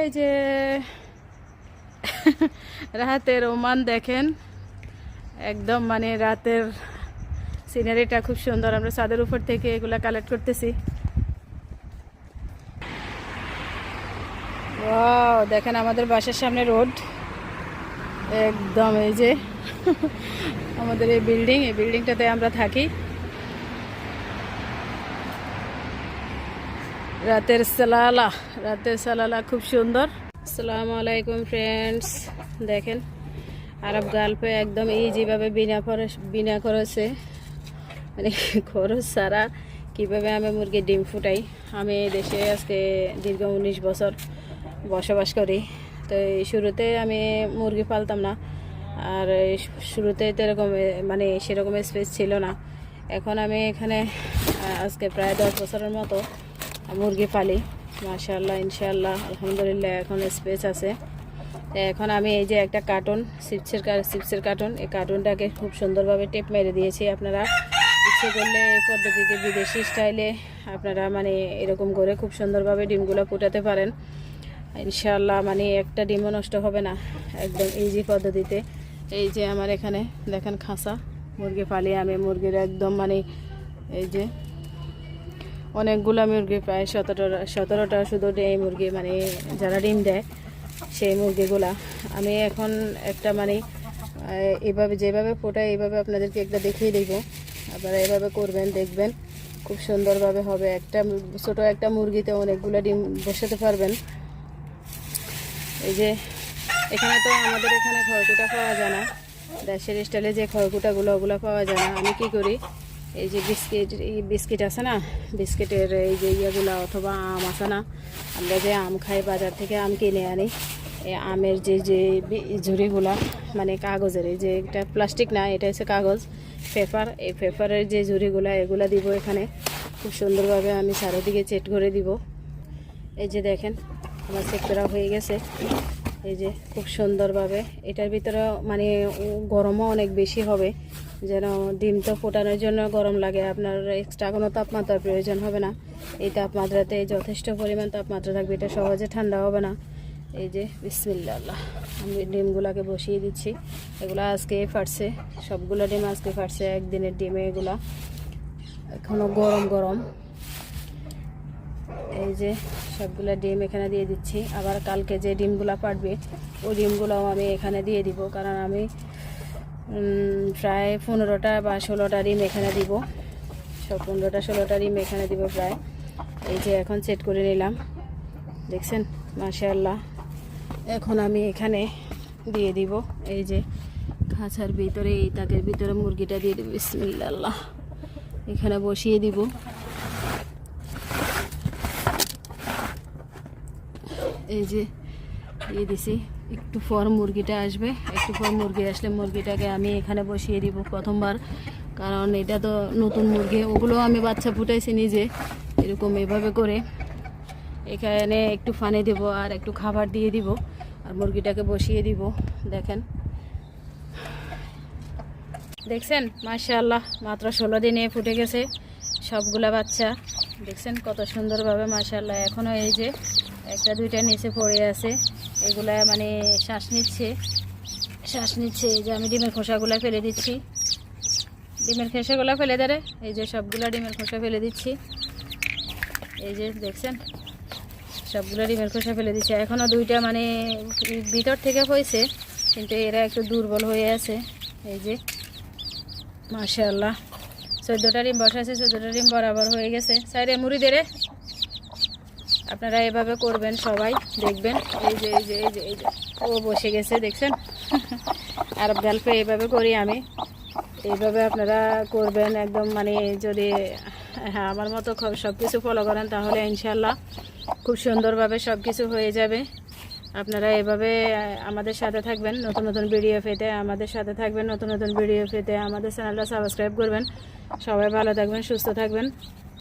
এই যে রাতের ওমান দেখেন। একদম মানে রাতের সিনারিটা খুব সুন্দর। আমরা ছাদের উপর থেকে এগুলা কালেক্ট করতেছি। দেখেন আমাদের বাসার সামনে রোড। একদম এই যে আমাদের এই বিল্ডিং এই বিল্ডিংটাতে আমরা থাকি। রাতের সালালা রাতের সালালা খুব সুন্দর। আসসালামু আলাইকুম ফ্রেন্ডস দেখেন, আরব গাল্পে একদম ইজিভাবে বিনা খরচ বিনা খরচে মানে খরচ ছাড়া কীভাবে আমি মুরগির ডিম ফুটাই? আমি দেশে আজকে দীর্ঘ উনিশ বছর বসবাস করি। তো শুরুতে আমি মুরগি পালতাম না। আর শুরুতে তো এরকম মানে সেরকম স্পেস ছিল না। এখন আমি এখানে আজকে প্রায় দশ বছরের মতো মুরগি পালি। মাশাল্লাহ ইনশাল্লাহ আলহামদুলিল্লাহ, এখন স্পেস আছে। এখন আমি এই যে একটা কার্টুন চিপসের চিপসের কার্টুন এই কার্টুনটাকে খুব সুন্দরভাবে টেপ মেরে দিয়েছি আপনারা। ইচ্ছে করলে এই পদ্ধতিতে বিদেশি স্টাইলে আপনারা মানে এরকম করে খুব সুন্দরভাবে ডিমগুলো ফুটাতে পারেন। ইনশাল্লাহ মানে একটা ডিমও নষ্ট হবে না, একদম ইজি পদ্ধতিতে। এই যে আমার এখানে, দেখেন খাসা, মুরগি পালিয়ে আমি, মুরগির একদম মানে এই যে অনেকগুলো মুরগি প্রায় সতেরোটা সতেরোটা শুধু এই মুরগি মানে যারা ডিম দেয় সেই মুরগিগুলা। আমি এখন একটা মানে এভাবে যেভাবে ফোটাই এইভাবে আপনাদেরকে একটা দেখিয়ে দেব। আপনারা এভাবে করবেন, দেখবেন খুব সুন্দরভাবে হবে। একটা ছোট একটা মুরগিতে অনেকগুলো ডিম বসাতে পারবেন। এই যে, এখানে তো আমাদের এখানে খড়কুটা পাওয়া যায় না। দেশের স্টাইলে যে খড়কুটাগুলো, ওগুলো পাওয়া যায় না। আমি কি করি এই যে বিস্কিট, এই বিস্কিট আছে না? বিস্কিটের এই যে ইয়েগুলো অথবা আম আছে না? আমরা যে আম খাই বাজার থেকে আম কিনে আনি। এই আমের যে যে ঝুড়িগুলা মানে কাগজের, এই যে এটা প্লাস্টিক না, এটা হচ্ছে কাগজ, পেপার। এই পেপারের যে ঝুড়িগুলা, এগুলা দিব এখানে। খুব সুন্দরভাবে আমি চারিদিকে চেট করে দিব। এই যে দেখেন, আমার চেক করা হয়ে গেছে। এই যে খুব সুন্দরভাবে। এটার ভিতরে মানে গরমও অনেক বেশি হবে। যেন ডিম তো ফোটানোর জন্য গরম লাগে, আপনার এক্সট্রা কোনো তাপমাত্রার প্রয়োজন হবে না। এই তাপমাত্রাতে যথেষ্ট পরিমাণ তাপমাত্রা থাকবে, এটা সহজে ঠান্ডা হবে না। এই যে বিসমিল্লা আমি ডিমগুলোকে বসিয়ে দিচ্ছি। এগুলো আজকে ফাটছে, সবগুলো ডিম আজকে ফাটছে, একদিনের ডিমে এগুলা। এখনও গরম গরম। এই যে সবগুলা ডিম এখানে দিয়ে দিচ্ছি। আবার কালকে যে ডিমগুলা পাড়বে ওই ডিমগুলোও আমি এখানে দিয়ে দিব। কারণ আমি প্রায় পনেরোটা বা ষোলোটা ডিম এখানে দিব। সব পনেরোটা, ষোলোটা ডিম এখানে দিব প্রায়। এই যে এখন সেট করে নিলাম। দেখছেন? মাশাআল্লাহ। এখন আমি এখানে দিয়ে দিব। এই যে খাঁচার ভিতরে, এই তাকের ভিতরে মুরগিটা দিয়ে দিব। বিসমিল্লাহ। এখানে বসিয়ে দিব। এই যে, দিয়ে দিছি। একটু পর মুরগিটা আসবে। একটু পর মুরগি আসলে মুরগিটাকে আমি এখানে বসিয়ে দিব প্রথমবার। কারণ এটা তো নতুন মুরগি। ওগুলো আমি বাচ্চা ফুটাইছি নিজে। এরকম এভাবে করে। এখানে একটু ফানে দেব আর একটু খাবার দিয়ে দিব। আর মুরগিটাকে বসিয়ে দিব। দেখেন। দেখছেন? মাশাআল্লাহ, মাত্র ষোলো দিনে ফুটে গেছে সবগুলা বাচ্চা। দেখছেন কত সুন্দরভাবে, মাশাআল্লাহ। এখনও এই যে একটা, দুইটা নিচে পড়ে আছে। এগুলা মানে শ্বাস নিচ্ছে। শ্বাস নিচ্ছে, এই যে আমি ডিমের খোসাগুলা ফেলে দিচ্ছি। ডিমের খোসাগুলা ফেলে দেরে এই যে সবগুলা ডিমের খোসা ফেলে দিচ্ছি। এই যে দেখছেন, সবগুলো ডিমের খোসা ফেলে দিচ্ছে। এখনও দুইটা মানে ভিতর থেকে হয়েছে, কিন্তু এরা একটু দুর্বল হয়ে আছে। এই যে, মাশাআল্লাহ। চোদ্দোটা ডিম বসা আছে চোদ্দোটা ডিম বরাবর হয়ে গেছে। সাইডে মুড়ি দে রে। আপনারা এভাবে করবেন সবাই, দেখবেন। এই যে এই যে এই যে এই যে, ও বসে গেছে, দেখছেন? আরব গল্পে এইভাবে করি আমি। এইভাবে আপনারা করবেন একদম মানে যদি হ্যাঁ আমার মতো সব কিছু ফলো করেন তাহলে ইনশাল্লাহ খুব সুন্দরভাবে সব কিছু হয়ে যাবে। আপনারা এভাবে আমাদের সাথে থাকবেন। নতুন নতুন ভিডিও পেতে আমাদের সাথে থাকবেন। নতুন নতুন ভিডিও পেতে আমাদের চ্যানেলটা সাবস্ক্রাইব করবেন। সবাই ভালো থাকবেন, সুস্থ থাকবেন।